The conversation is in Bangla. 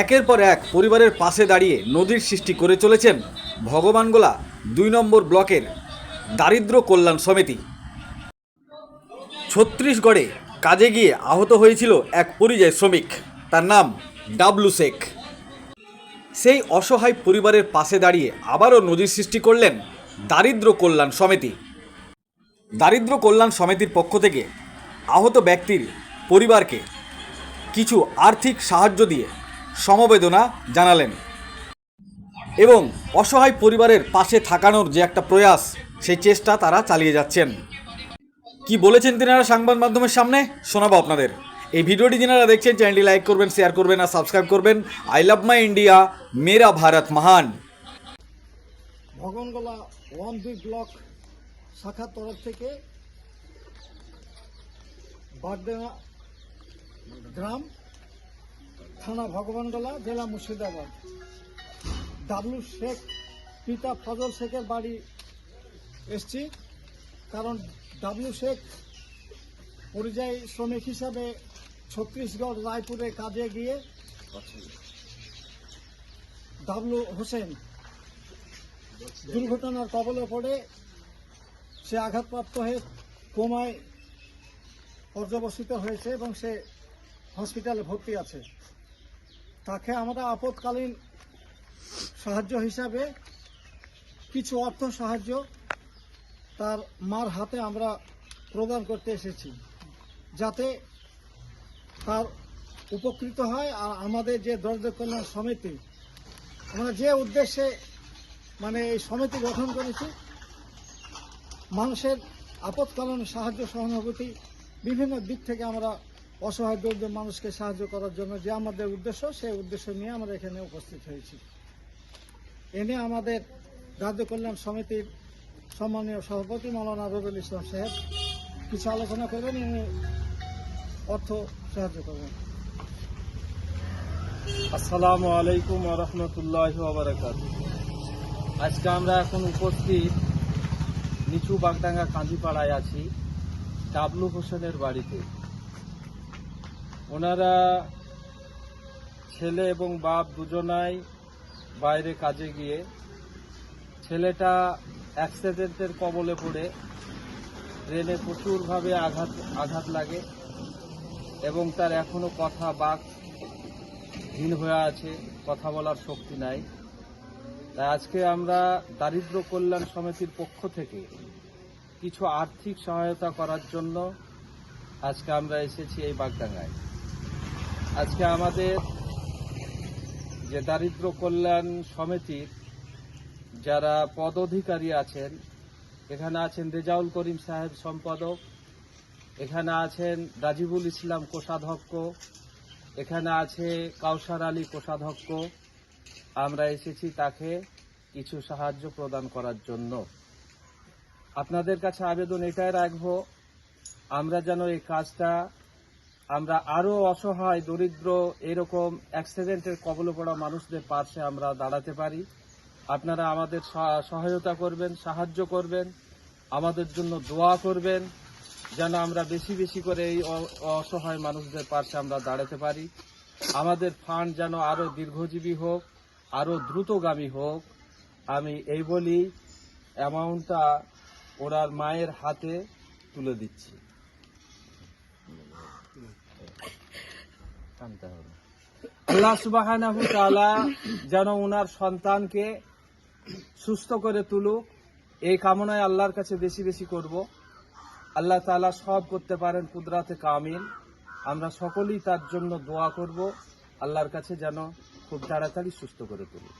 একের পর এক পরিবারের পাশে দাঁড়িয়ে নদীর সৃষ্টি করে চলেছেন ভগবানগোলা দুই নম্বর ব্লকের দারিদ্র কল্যাণ সমিতি। ছত্তিশগড়ে কাজে গিয়ে আহত হয়েছিল এক পরিযায়ী শ্রমিক। তার নাম ডাবলু শেখ। সেই অসহায় পরিবারের পাশে দাঁড়িয়ে আবারও নদীর সৃষ্টি করলেন দারিদ্র কল্যাণ সমিতি। দারিদ্র কল্যাণ সমিতির পক্ষ থেকে আহত ব্যক্তির পরিবারকে কিছু আর্থিক সাহায্য দিয়ে সমবেদনা জানালেন। এবং অসহায় পরিবারের পাশে থাকানোর যে একটা প্রয়াস, সেই চেষ্টা তারা চালিয়ে যাচ্ছেন। কি বলেছেন তিনারা সংবাদ মাধ্যমের সামনে? শোনাবো আপনাদের। এই ভিডিওটি যারা দেখছেন, চ্যানেলটি লাইক করবেন, শেয়ার করবেন আর সাবস্ক্রাইব করবেন। আই লাভ মাই ইন্ডিয়া, মেরা ভারত মহান। ভগনগোলা ওয়ান ব্লক শাখার তরফ থেকে গ্রাম থানা ভগবানগোলা জেলা মুর্শিদাবাদ। ডাবলু শেখ, পিতা ফজল শেখের বাড়ি এসছি। কারণ ডাবলু শেখ পরিযায়ী শ্রমিক হিসাবে ছত্তিশগড়, রায়পুরে কাজে গিয়ে ডাবলু হোসেন দুর্ঘটনার কবলে পড়ে সে আঘাতপ্রাপ্ত হয়ে কোমায় পর্যবসিত হয়েছে এবং সে হসপিটালে ভর্তি আছে। তাকে আমরা আপৎকালীন সাহায্য হিসাবে কিছু অর্থ সাহায্য তার মার হাতে আমরা প্রদান করতে এসেছি, যাতে তার উপকৃত হয় আর আমাদের যে দরিদ্র কল্যাণ সমিতি, আমরা যে উদ্দেশ্যে মানে এই সমিতি গঠন করেছি, মানুষের আপৎকালীন সাহায্য সহানুভূতি বিভিন্ন দিক থেকে আমরা অসহায় দরিদ্র মানুষকে সাহায্য করার জন্য যে আমাদের উদ্দেশ্য, সেই উদ্দেশ্য নিয়ে আমরা এখানে উপস্থিত হয়েছি। এনে আমাদের রাজ্য কল্যাণ সমিতির সম্মানীয় সভাপতি মৌলানা রবিউল ইসলাম সাহেব কিছু আলোচনা করবেন এনে অর্থ সাহায্য করবেন। আসসালামু আলাইকুম রহমতুল্লাহ আজকে আমরা এখন উপস্থিত নিচু বাগডাঙ্গা কাঁদিপাড়ায় আছি, ডাবলু হোসেনের বাড়িতে। ওনারা ছেলে এবং বাপ দুজনাই বাইরে কাজে গিয়ে ছেলেটা অ্যাক্সিডেন্টের কবলে পড়ে ট্রেনে প্রচুরভাবে আঘাত আঘাত লাগে এবং তার এখনও কথা বাক হীন হয়ে আছে, কথা বলার শক্তি নাই। তাই আজকে আমরা দারিদ্র কল্যাণ সমিতির পক্ষ থেকে কিছু আর্থিক সহায়তা করার জন্য আজকে আমরা এসেছি এই বাগডাঙ্গায়। আজকে আমাদের যে দারিদ্র কল্যাণ সমিতির যারা পদাধিকারী আছেন, এখানে আছেন রেজাউল করিম সাহেব সম্পাদক, এখানে আছেন রাজিবুল ইসলাম কোষাধ্যক্ষ, এখানে আছে কাউসার আলী কোষাধ্যক্ষ। আমরা এসেছি তাকে কিছু সাহায্য প্রদান করার জন্য। আপনাদের কাছে আবেদন এটাই রাখব, আমরা যেন এই কাজটা আমরা আরও অসহায়, দরিদ্র, এরকম অ্যাক্সিডেন্টের কবলে পড়া মানুষদের পাশে আমরা দাঁড়াতে পারি। আপনারা আমাদের সহায়তা করবেন, সাহায্য করবেন, আমাদের জন্য দোয়া করবেন, যেন আমরা বেশি বেশি করে এই অসহায় মানুষদের পাশে আমরা দাঁড়াতে পারি। আমাদের ফান্ড যেন আরও দীর্ঘজীবী হোক, আরও দ্রুতগামী হোক। আমি এই বলি অ্যামাউন্টটা ওনার মায়ের হাতে তুলে দিচ্ছি। আল্লাহ তাআলা যেন ওনার সন্তানকে সুস্থ করে তুলুক, এই কামনায় আল্লাহর কাছে বেশি বেশি করব। আল্লাহ তাআলা সব করতে পারেন কুদরাতে কামিল। আমরা সকলেই তার জন্য দোয়া করব। আল্লাহর কাছে যেন খুব তাড়াতাড়ি সুস্থ করে তুলুক